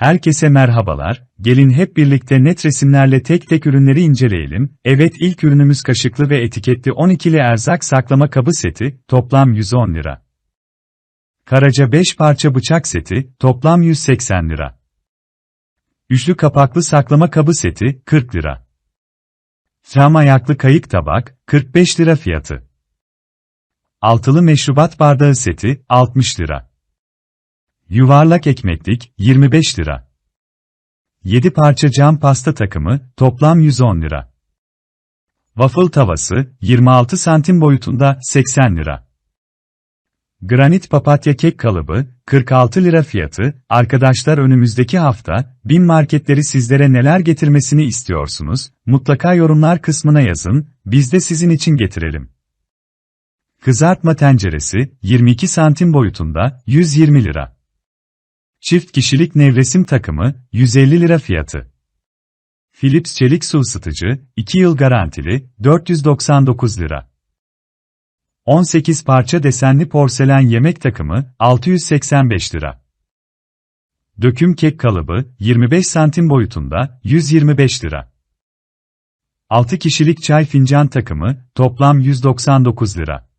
Herkese merhabalar, gelin hep birlikte net resimlerle tek tek ürünleri inceleyelim. Evet ilk ürünümüz kaşıklı ve etiketli 12'li erzak saklama kabı seti, toplam 110 lira. Karaca 5 parça bıçak seti, toplam 180 lira. Üçlü kapaklı saklama kabı seti, 40 lira. Cam ayaklı kayık tabak, 45 lira fiyatı. Altılı meşrubat bardağı seti, 60 lira. Yuvarlak ekmeklik, 25 lira. 7 parça cam pasta takımı, toplam 110 lira. Waffle tavası, 26 santim boyutunda, 80 lira. Granit papatya kek kalıbı, 46 lira fiyatı. Arkadaşlar önümüzdeki hafta, bin marketleri sizlere neler getirmesini istiyorsunuz? Mutlaka yorumlar kısmına yazın, biz de sizin için getirelim. Kızartma tenceresi, 22 santim boyutunda, 120 lira. Çift kişilik nevresim takımı, 150 lira fiyatı. Philips çelik su ısıtıcı, 2 yıl garantili, 499 lira. 18 parça desenli porselen yemek takımı, 685 lira. Döküm kek kalıbı, 25 santim boyutunda, 125 lira. 6 kişilik çay fincan takımı, toplam 199 lira.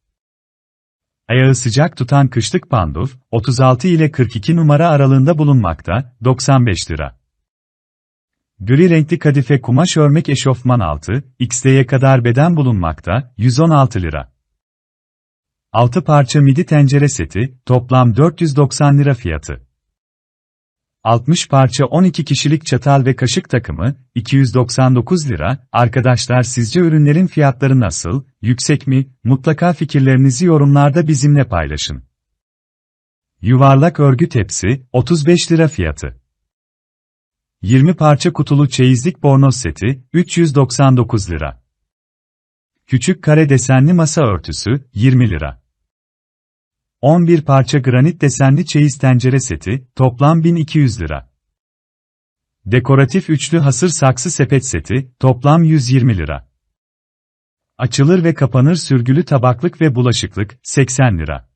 Ayağı sıcak tutan kışlık panduf, 36 ile 42 numara aralığında bulunmakta, 95 lira. Gri renkli kadife kumaş örmek eşofman altı, XL'ye kadar beden bulunmakta, 116 lira. 6 parça midi tencere seti, toplam 490 lira fiyatı. 60 parça 12 kişilik çatal ve kaşık takımı, 299 lira. Arkadaşlar sizce ürünlerin fiyatları nasıl, yüksek mi? Mutlaka fikirlerinizi yorumlarda bizimle paylaşın. Yuvarlak örgü tepsi, 35 lira fiyatı. 20 parça kutulu çeyizlik bornoz seti, 399 lira. Küçük kare desenli masa örtüsü, 20 lira. 11 parça granit desenli çeyiz tencere seti, toplam 1200 lira. Dekoratif üçlü hasır saksı sepet seti, toplam 120 lira. Açılır ve kapanır sürgülü tabaklık ve bulaşıklık, 80 lira.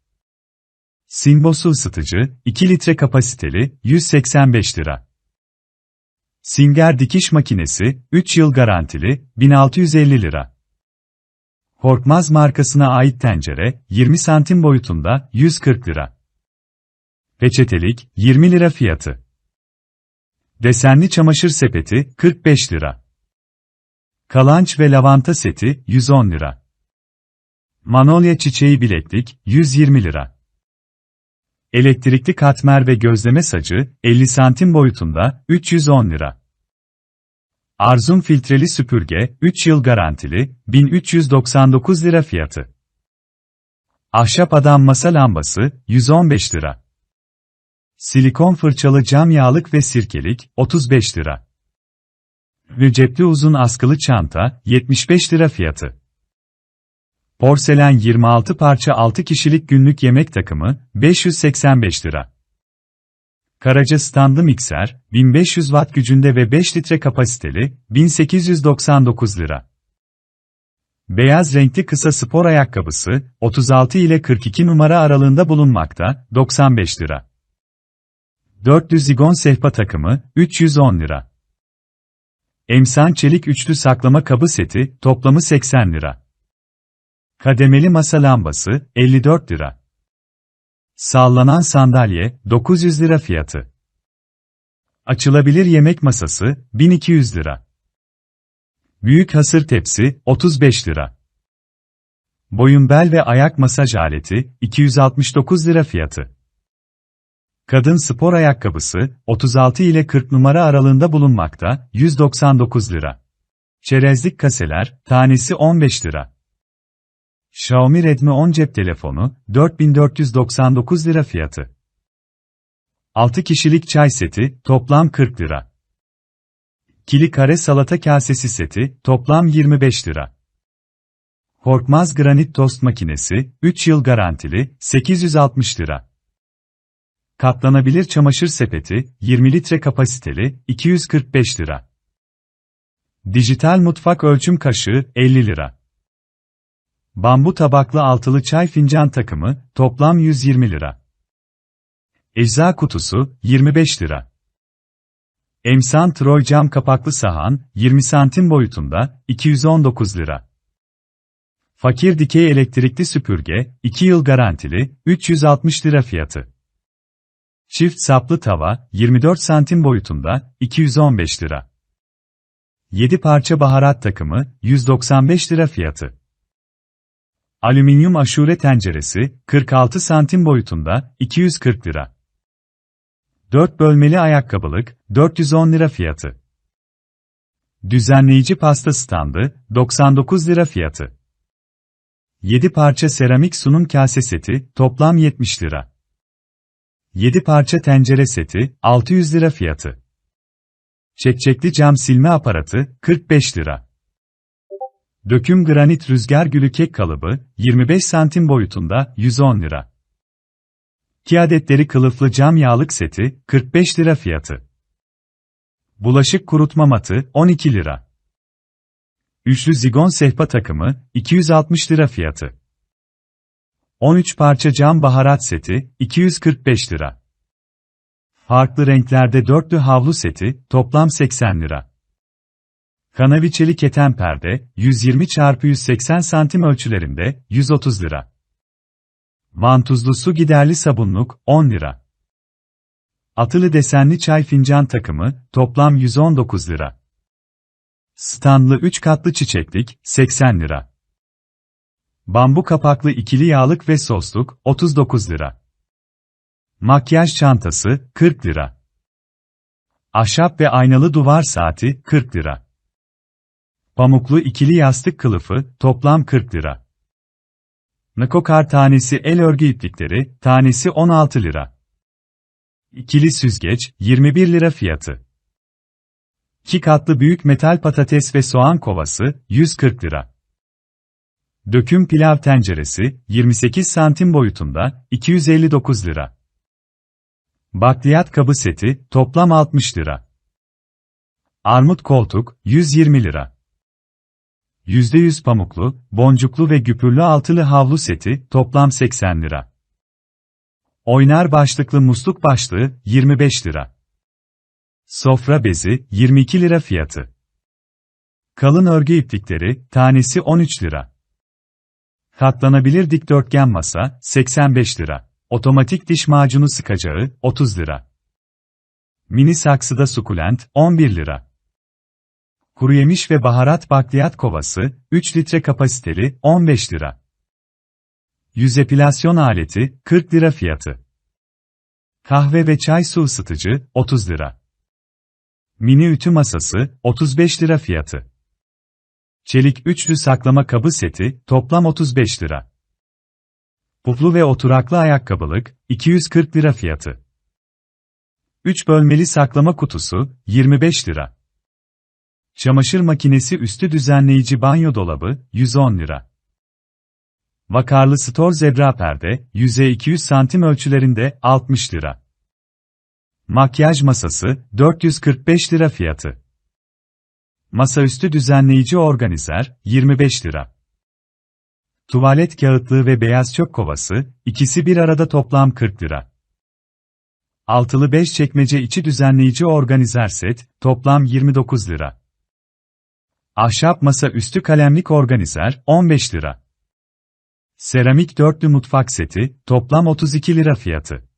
Simbo su ısıtıcı, 2 litre kapasiteli, 185 lira. Singer dikiş makinesi, 3 yıl garantili, 1650 lira. Korkmaz markasına ait tencere, 20 santim boyutunda, 140 lira. Peçetelik, 20 lira fiyatı. Desenli çamaşır sepeti, 45 lira. Kalanç ve lavanta seti, 110 lira. Manolya çiçeği bileklik, 120 lira. Elektrikli katmer ve gözleme sacı, 50 santim boyutunda, 310 lira. Arzum filtreli süpürge, 3 yıl garantili, 1399 lira fiyatı. Ahşap adam masa lambası, 115 lira. Silikon fırçalı cam yağlık ve sirkelik, 35 lira. Cepli uzun askılı çanta, 75 lira fiyatı. Porselen 26 parça 6 kişilik günlük yemek takımı, 585 lira. Karaca standlı mikser, 1500 watt gücünde ve 5 litre kapasiteli, 1899 lira. Beyaz renkli kısa spor ayakkabısı, 36 ile 42 numara aralığında bulunmakta, 95 lira. 400 zigon sehpa takımı, 310 lira. Emsan çelik üçlü saklama kabı seti, toplamı 80 lira. Kademeli masa lambası, 54 lira. Sallanan sandalye, 900 lira fiyatı. Açılabilir yemek masası, 1200 lira. Büyük hasır tepsi, 35 lira. Boyun bel ve ayak masaj aleti, 269 lira fiyatı. Kadın spor ayakkabısı, 36 ile 40 numara aralığında bulunmakta, 199 lira. Çerezlik kaseler, tanesi 15 lira. Xiaomi Redmi 10 cep telefonu, 4499 lira fiyatı. 6 kişilik çay seti, toplam 40 lira. Kili kare salata kasesi seti, toplam 25 lira. Korkmaz granit tost makinesi, 3 yıl garantili, 860 lira. Katlanabilir çamaşır sepeti, 20 litre kapasiteli, 245 lira. Dijital mutfak ölçüm kaşığı, 50 lira. Bambu tabaklı altılı çay fincan takımı, toplam 120 lira. Ecza kutusu, 25 lira. Emsan Troy cam kapaklı sahan, 20 santim boyutunda, 219 lira. Fakir dikey elektrikli süpürge, 2 yıl garantili, 360 lira fiyatı. Çift saplı tava, 24 santim boyutunda, 215 lira. 7 parça baharat takımı, 195 lira fiyatı. Alüminyum aşure tenceresi, 46 santim boyutunda, 240 lira. 4 bölmeli ayakkabılık, 410 lira fiyatı. Düzenleyici pasta standı, 99 lira fiyatı. 7 parça seramik sunum kase seti, toplam 70 lira. 7 parça tencere seti, 600 lira fiyatı. Çekçekli cam silme aparatı, 45 lira. Döküm granit rüzgar gülü kek kalıbı, 25 santim boyutunda, 110 lira. 2 adetleri kılıflı cam yağlık seti, 45 lira fiyatı. Bulaşık kurutma matı, 12 lira. Üçlü zigon sehpa takımı, 260 lira fiyatı. 13 parça cam baharat seti, 245 lira. Farklı renklerde dörtlü havlu seti, toplam 80 lira. Kanaviçeli keten perde, 120 x 180 santim ölçülerinde, 130 lira. Vantuzlu su giderli sabunluk, 10 lira. Atılı desenli çay fincan takımı, toplam 119 lira. Standlı 3 katlı çiçeklik, 80 lira. Bambu kapaklı ikili yağlık ve sosluk, 39 lira. Makyaj çantası, 40 lira. Ahşap ve aynalı duvar saati, 40 lira. Pamuklu ikili yastık kılıfı, toplam 40 lira. Nakokar tanesi el örgü iplikleri, tanesi 16 lira. İkili süzgeç, 21 lira fiyatı. 2 katlı büyük metal patates ve soğan kovası, 140 lira. Döküm pilav tenceresi, 28 santim boyutunda, 259 lira. Bakliyat kabı seti, toplam 60 lira. Armut koltuk, 120 lira. %100 pamuklu, boncuklu ve güpürlü altılı havlu seti, toplam 80 lira. Oynar başlıklı musluk başlığı, 25 lira. Sofra bezi, 22 lira fiyatı. Kalın örgü iplikleri, tanesi 13 lira. Katlanabilir dikdörtgen masa, 85 lira. Otomatik diş macunu sıkacağı, 30 lira. Mini saksıda sukulent, 11 lira. Kuru yemiş ve baharat bakliyat kovası, 3 litre kapasiteli, 15 lira. Yüz epilasyon aleti, 40 lira fiyatı. Kahve ve çay su ısıtıcı, 30 lira. Mini ütü masası, 35 lira fiyatı. Çelik üçlü saklama kabı seti, toplam 35 lira. Puflu ve oturaklı ayakkabılık, 240 lira fiyatı. 3 bölmeli saklama kutusu, 25 lira. Çamaşır makinesi üstü düzenleyici banyo dolabı, 110 lira. Vakarlı stor zebra perde, yüzeye 200 santim ölçülerinde, 60 lira. Makyaj masası, 445 lira fiyatı. Masaüstü düzenleyici organizer, 25 lira. Tuvalet kağıtlığı ve beyaz çöp kovası, ikisi bir arada toplam 40 lira. Altılı 5 çekmece içi düzenleyici organizer set, toplam 29 lira. Ahşap masa üstü kalemlik organizer, 15 lira. Seramik dörtlü mutfak seti, toplam 32 lira fiyatı.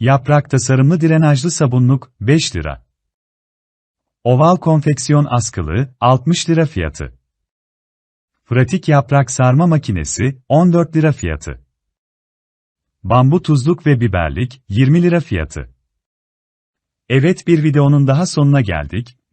Yaprak tasarımlı drenajlı sabunluk, 5 lira. Oval konfeksiyon askılı, 60 lira fiyatı. Pratik yaprak sarma makinesi, 14 lira fiyatı. Bambu tuzluk ve biberlik, 20 lira fiyatı. Evet bir videonun daha sonuna geldik.